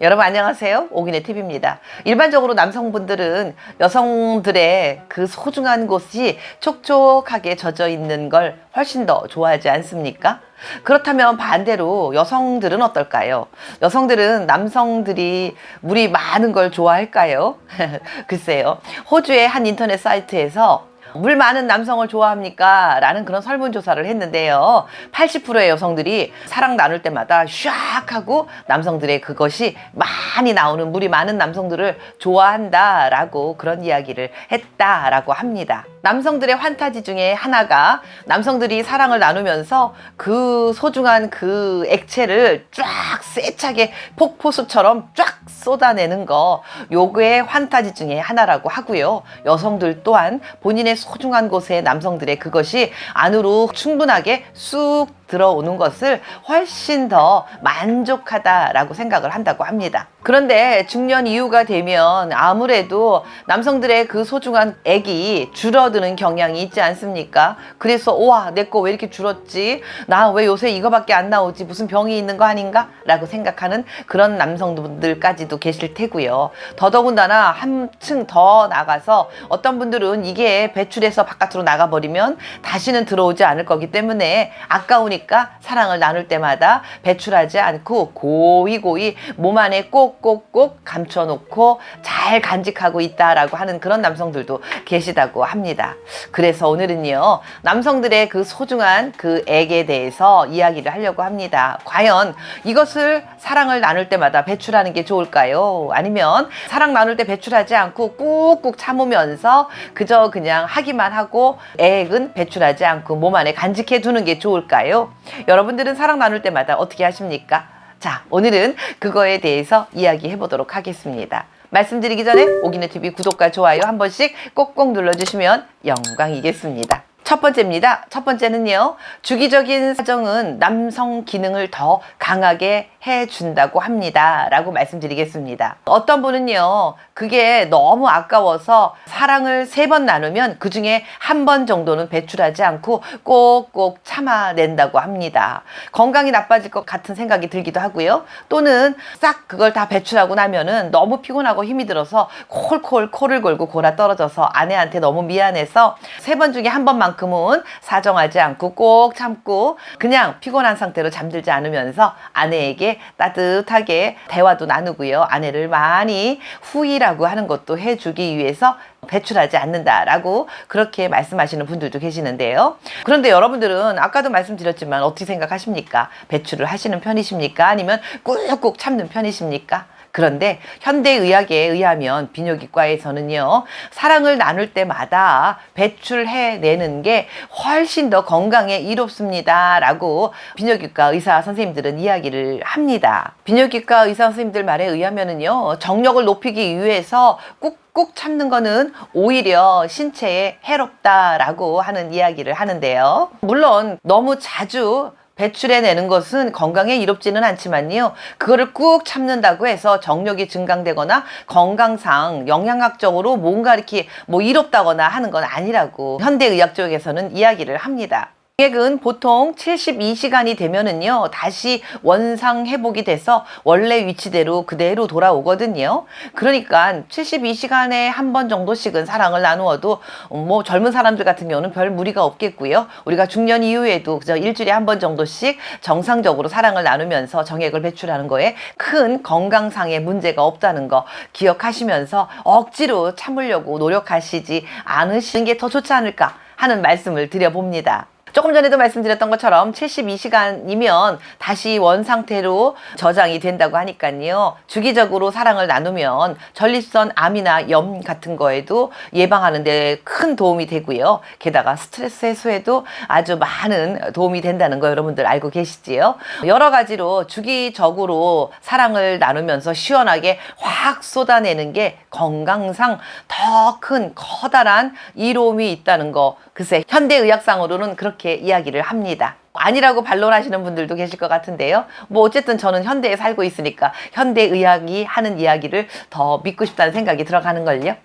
여러분 안녕하세요. 오기네 TV입니다. 일반적으로 남성분들은 여성들의 그 소중한 곳이 촉촉하게 젖어 있는 걸 훨씬 더 좋아하지 않습니까? 그렇다면 반대로 여성들은 어떨까요? 여성들은 남성들이 물이 많은 걸 좋아할까요? 글쎄요. 호주의 한 인터넷 사이트에서 물 많은 남성을 좋아합니까? 라는 그런 설문조사를 했는데요. 80%의 여성들이 사랑 나눌 때마다 샥 하고 남성들의 그것이 많이 나오는 물이 많은 남성들을 좋아한다 라고 그런 이야기를 했다라고 합니다. 남성들의 환타지 중에 하나가 남성들이 사랑을 나누면서 그 소중한 그 액체를 쫙 세차게 폭포수처럼 쫙 쏟아내는 거 요거의 환타지 중에 하나라고 하고요. 여성들 또한 본인의 소중한 곳에 남성들의 그것이 안으로 충분하게 쑥 들어오는 것을 훨씬 더 만족하다라고 생각을 한다고 합니다. 그런데 중년 이후가 되면 아무래도 남성들의 그 소중한 액이 줄어드는 경향이 있지 않습니까? 그래서 와, 내 거 왜 이렇게 줄었지? 나 왜 요새 이거밖에 안 나오지? 무슨 병이 있는 거 아닌가? 라고 생각하는 그런 남성분들까지도 계실 테고요. 더더군다나 한층 더 나가서 어떤 분들은 이게 배출해서 바깥으로 나가버리면 다시는 들어오지 않을 거기 때문에 아까우니까 사랑을 나눌 때마다 배출하지 않고 고이 고이 몸 안에 꼭꼭꼭 감춰놓고 잘 간직하고 있다라고 하는 그런 남성들도 계시다고 합니다. 그래서 오늘은요, 남성들의 그 소중한 그 액에 대해서 이야기를 하려고 합니다. 과연 이것을 사랑을 나눌 때마다 배출하는 게 좋을까요? 아니면 사랑 나눌 때 배출하지 않고 꾹꾹 참으면서 그저 그냥 하기만 하고 액은 배출하지 않고 몸 안에 간직해 두는 게 좋을까요? 여러분들은 사랑 나눌 때마다 어떻게 하십니까? 자, 오늘은 그거에 대해서 이야기해 보도록 하겠습니다. 말씀드리기 전에 오기네 TV 구독과 좋아요 한 번씩 꼭꼭 눌러주시면 영광이겠습니다. 첫 번째입니다. 첫 번째는요. 주기적인 사정은 남성 기능을 더 강하게 해준다고 합니다. 라고 말씀드리겠습니다. 어떤 분은요. 그게 너무 아까워서 사랑을 세 번 나누면 그 중에 한 번 정도는 배출하지 않고 꼭꼭 참아낸다고 합니다. 건강이 나빠질 것 같은 생각이 들기도 하고요. 또는 싹 그걸 다 배출하고 나면은 너무 피곤하고 힘이 들어서 콜콜 코를 골고 골아 떨어져서 아내한테 너무 미안해서 세 번 중에 한 번만 큼은 사정하지 않고 꼭 참고 그냥 피곤한 상태로 잠들지 않으면서 아내에게 따뜻하게 대화도 나누고요. 아내를 많이 후이라고 하는 것도 해주기 위해서 배출하지 않는다라고 그렇게 말씀하시는 분들도 계시는데요. 그런데 여러분들은 아까도 말씀드렸지만 어떻게 생각하십니까? 배출을 하시는 편이십니까? 아니면 꾹꾹 참는 편이십니까? 그런데 현대의학에 의하면 비뇨기과에서는요, 사랑을 나눌 때마다 배출해내는 게 훨씬 더 건강에 이롭습니다. 라고 비뇨기과 의사 선생님들은 이야기를 합니다. 비뇨기과 의사 선생님들 말에 의하면은요, 정력을 높이기 위해서 꾹꾹 참는 거는 오히려 신체에 해롭다라고 하는 이야기를 하는데요. 물론 너무 자주 배출해내는 것은 건강에 이롭지는 않지만요. 그거를 꾹 참는다고 해서 정력이 증강되거나 건강상 영양학적으로 뭔가 이렇게 뭐 이롭다거나 하는 건 아니라고 현대의학 쪽에서는 이야기를 합니다. 계획은 보통 72시간이 되면은요, 다시 원상 회복이 돼서 원래 위치대로 그대로 돌아오거든요. 그러니까 72시간에 한 번 정도씩은 사랑을 나누어도 뭐 젊은 사람들 같은 경우는 별 무리가 없겠고요. 우리가 중년 이후에도 그저 일주일에 한 번 정도씩 정상적으로 사랑을 나누면서 정액을 배출하는 거에 큰 건강상의 문제가 없다는 거 기억하시면서 억지로 참으려고 노력하시지 않으시는 게 더 좋지 않을까 하는 말씀을 드려봅니다. 조금 전에도 말씀드렸던 것처럼 72시간이면 다시 원 상태로 저장이 된다고 하니까요. 주기적으로 사랑을 나누면 전립선 암이나 염 같은 거에도 예방하는 데 큰 도움이 되고요. 게다가 스트레스 해소에도 아주 많은 도움이 된다는 거 여러분들 알고 계시지요? 여러 가지로 주기적으로 사랑을 나누면서 시원하게 확 쏟아내는 게 건강상 더 큰 커다란 이로움이 있다는 거 글쎄 현대의학상으로는 그렇게 이야기를 합니다. 아니라고 반론하시는 분들도 계실 것 같은데요. 뭐 어쨌든 저는 현대에 살고 있으니까 현대의학이 하는 이야기를 더 믿고 싶다는 생각이 들어가는 걸요.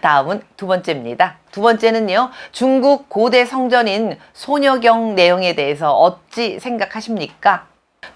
다음은 두 번째입니다. 두 번째는요. 중국 고대 성전인 소녀경 내용에 대해서 어찌 생각하십니까?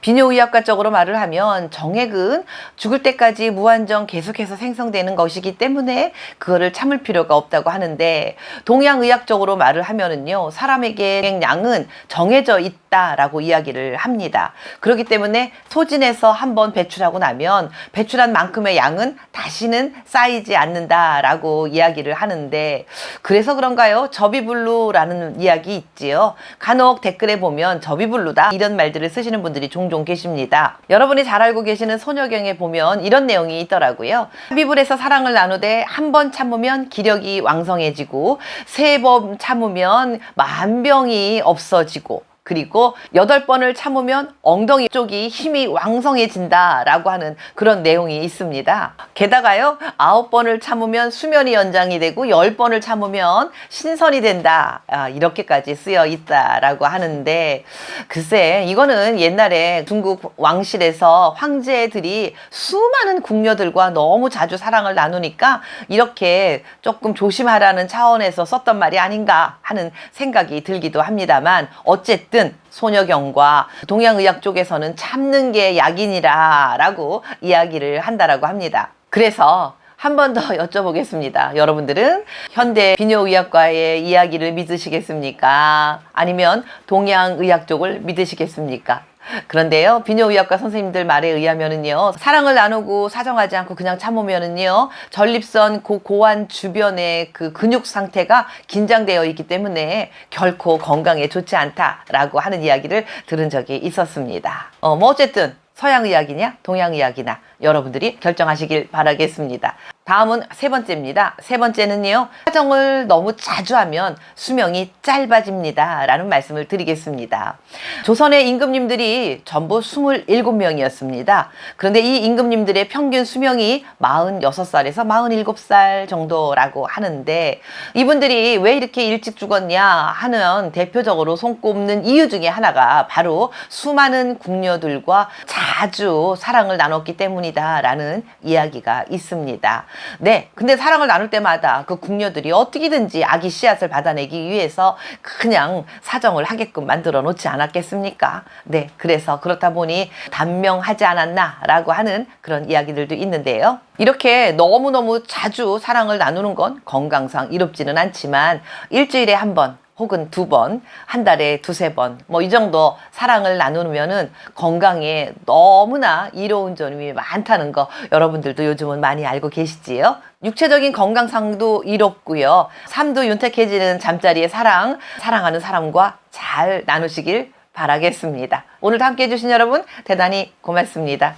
비뇨의학과적으로 말을 하면 정액은 죽을 때까지 무한정 계속해서 생성되는 것이기 때문에 그거를 참을 필요가 없다고 하는데 동양의학적으로 말을 하면은요 사람에게 양은 정해져 있다라고 이야기를 합니다. 그렇기 때문에 소진해서 한번 배출하고 나면 배출한 만큼의 양은 다시는 쌓이지 않는다라고 이야기를 하는데 그래서 그런가요? 저비불루라는 이야기 있지요. 간혹 댓글에 보면 저비불루다 이런 말들을 쓰시는 분들이 종종 계십니다. 여러분이 잘 알고 계시는 소녀경에 보면 이런 내용이 있더라고요. 합의불에서 사랑을 나누되 한 번 참으면 기력이 왕성해지고 세 번 참으면 만병이 없어지고 그리고 여덟 번을 참으면 엉덩이 쪽이 힘이 왕성해진다라고 하는 그런 내용이 있습니다. 게다가요, 아홉 번을 참으면 수면이 연장이 되고 열 번을 참으면 신선이 된다. 아, 이렇게까지 쓰여 있다라고 하는데 글쎄 이거는 옛날에 중국 왕실에서 황제들이 수많은 궁녀들과 너무 자주 사랑을 나누니까 이렇게 조금 조심하라는 차원에서 썼던 말이 아닌가 하는 생각이 들기도 합니다만 어쨌든 소녀경과 동양의학 쪽에서는 참는 게 약이니라 라고 이야기를 한다라고 합니다. 그래서 한 번 더 여쭤보겠습니다. 여러분들은 현대 비뇨의학과의 이야기를 믿으시겠습니까? 아니면 동양의학 쪽을 믿으시겠습니까? 그런데요, 비뇨의학과 선생님들 말에 의하면은요, 사랑을 나누고 사정하지 않고 그냥 참으면은요, 전립선 고, 고환 주변의 그 근육 상태가 긴장되어 있기 때문에 결코 건강에 좋지 않다라고 하는 이야기를 들은 적이 있었습니다. 어, 뭐 어쨌든 서양의학이냐, 동양의학이나 여러분들이 결정하시길 바라겠습니다. 다음은 세 번째입니다. 세 번째는요, 사정을 너무 자주 하면 수명이 짧아집니다. 라는 말씀을 드리겠습니다. 조선의 임금님들이 전부 27명이었습니다. 그런데 이 임금님들의 평균 수명이 46살에서 47살 정도라고 하는데 이분들이 왜 이렇게 일찍 죽었냐 하는 대표적으로 손꼽는 이유 중에 하나가 바로 수많은 궁녀들과 자주 사랑을 나눴기 때문이다 라는 이야기가 있습니다. 네. 근데 사랑을 나눌 때마다 그 궁녀들이 어떻게든지 아기 씨앗을 받아내기 위해서 그냥 사정을 하게끔 만들어 놓지 않았겠습니까? 네. 그래서 그렇다 보니 단명하지 않았나라고 하는 그런 이야기들도 있는데요. 이렇게 너무너무 자주 사랑을 나누는 건 건강상 이롭지는 않지만 일주일에 한 번, 혹은 두 번, 한 달에 두세 번, 뭐 이 정도 사랑을 나누면은 건강에 너무나 이로운 점이 많다는 거 여러분들도 요즘은 많이 알고 계시지요? 육체적인 건강상도 이롭고요. 삶도 윤택해지는 잠자리의 사랑, 사랑하는 사람과 잘 나누시길 바라겠습니다. 오늘도 함께 해주신 여러분 대단히 고맙습니다.